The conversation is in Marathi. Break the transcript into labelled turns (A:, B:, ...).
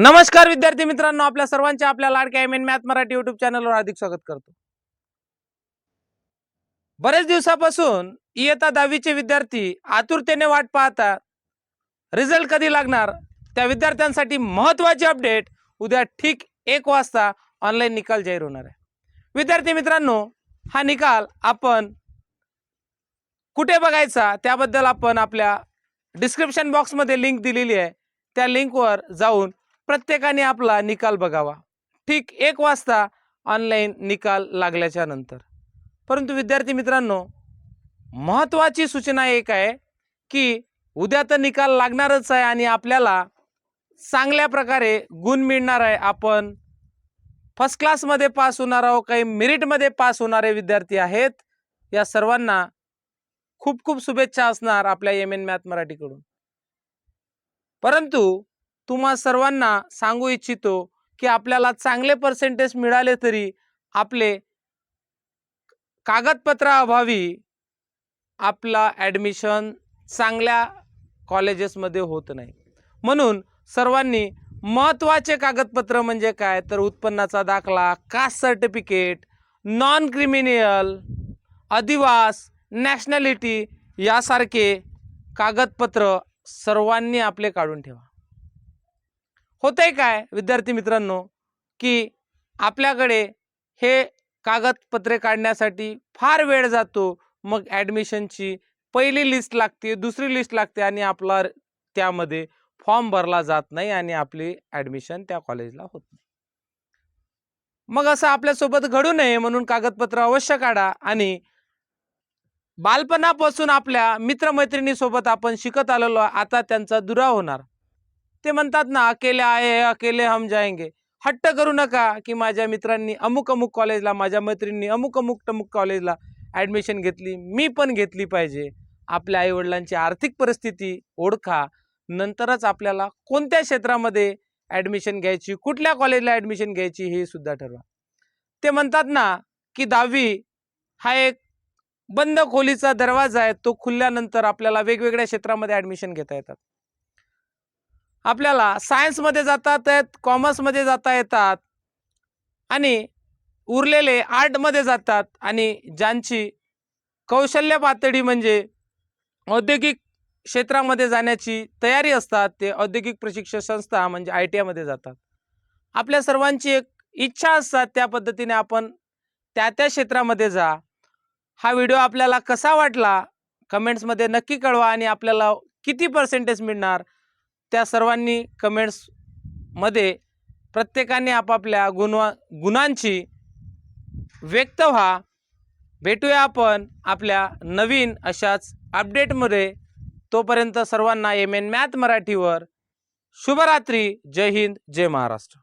A: नमस्कार विद्यार्थी मित्रांनो आपल्या सर्वांचे आपल्या लाडक्या M N math Marathi YouTube चॅनलवर अधिक स्वागत करतो. बरेच दिवसापासून इयत्ता दहावीचे विद्यार्थी आतुरतेने वाट पाहतात रिझल्ट कधी लागणार त्या विद्यार्थ्यांसाठी महत्त्वाची अपडेट उद्या ठीक एक वाजता ऑनलाईन निकाल जाहीर होणार आहे. विद्यार्थी मित्रांनो हा निकाल आपण कुठे बघायचा त्याबद्दल आपण आपल्या डिस्क्रिप्शन बॉक्समध्ये लिंक दिलेली आहे. त्या लिंकवर जाऊन प्रत्येकाने आपला निकाल बघावा. ठीक एक वाजता ऑनलाईन निकाल लागल्याच्या नंतर. परंतु विद्यार्थी मित्रांनो महत्त्वाची सूचना एक आहे की उद्या तर निकाल लागणारच आहे आणि आपल्याला चांगल्या प्रकारे गुण मिळणार आहे. आपण फर्स्ट क्लासमध्ये पास होणार आहोत काही मेरिटमध्ये पास होणारे विद्यार्थी आहेत. या सर्वांना खूप खूप शुभेच्छा असणार आपल्या एम एन मॅथ मराठीकडून. परंतु तुम्हा सर्वांना सांगू इच्छितो की आपल्याला चांगले पर्सेंटेज मिळाले तरी आपले कागदपत्राअभावी आपला ॲडमिशन चांगल्या कॉलेजेसमध्ये होत नाही. म्हणून सर्वांनी महत्त्वाचे कागदपत्र म्हणजे काय? तर उत्पन्नाचा दाखला कास्ट सर्टिफिकेट नॉन क्रिमिनियल अधिवास नॅशनॅलिटी यासारखे कागदपत्र सर्वांनी आपले काढून ठेवा. होतंय काय विद्यार्थी मित्रांनो की आपल्याकडे हे कागदपत्रे काढण्यासाठी फार वेळ जातो मग ॲडमिशनची पहिली लिस्ट लागते दुसरी लिस्ट लागते आणि आपला त्यामध्ये फॉर्म भरला जात नाही आणि आपली ॲडमिशन त्या कॉलेजला होत नाही. मग असं आपल्यासोबत घडू नये म्हणून कागदपत्र अवश्य काढा आणि बालपणापासून आपल्या मित्रमैत्रिणीसोबत आपण शिकत आलेलो आता त्यांचा दुराव होणार. ते म्हणतात ना अकेले आहे अकेले हम जायंगे हट्ट करू नका की माझ्या मित्रांनी अमुक अमुक कॉलेजला माझ्या मैत्रिणींनी अमुक अमुक टमुक कॉलेजला ॲडमिशन घेतली मी पण घेतली पाहिजे. आपल्या आईवडिलांची आर्थिक परिस्थिती ओळखा. नंतरच आपल्याला कोणत्या क्षेत्रामध्ये ॲडमिशन घ्यायची कुठल्या कॉलेजला ॲडमिशन घ्यायची हे सुद्धा ठरवा. ते म्हणतात ना की दहावी हा एक बंद खोलीचा दरवाजा आहे तो खुलल्यानंतर आपल्याला वेगवेगळ्या क्षेत्रामध्ये ॲडमिशन घेता येतात. आपल्याला सायन्समध्ये जाता येत कॉमर्समध्ये जाता येतात आणि उरलेले आर्टमध्ये जातात आणि ज्यांची कौशल्य पातळी म्हणजे औद्योगिक क्षेत्रामध्ये जाण्याची तयारी असतात ते औद्योगिक प्रशिक्षण संस्था म्हणजे आय टी आयमध्ये जातात. आपल्या सर्वांची एक इच्छा असतात त्या पद्धतीने आपण त्या त्या क्षेत्रामध्ये जा. हा व्हिडिओ आपल्याला कसा वाटला? कमेंट्समध्ये नक्की कळवा आणि आपल्याला किती पर्सेंटेज मिळणार? त्या सर्वांनी कमेंट्समध्ये प्रत्येकाने आपापल्या गुणवा गुणांची व्यक्त व्हा. भेटूया आपण आपल्या नवीन अशाच अपडेटमध्ये तोपर्यंत सर्वांना एम एन मॅथ मराठीवर शुभरात्री. जय हिंद जय महाराष्ट्र.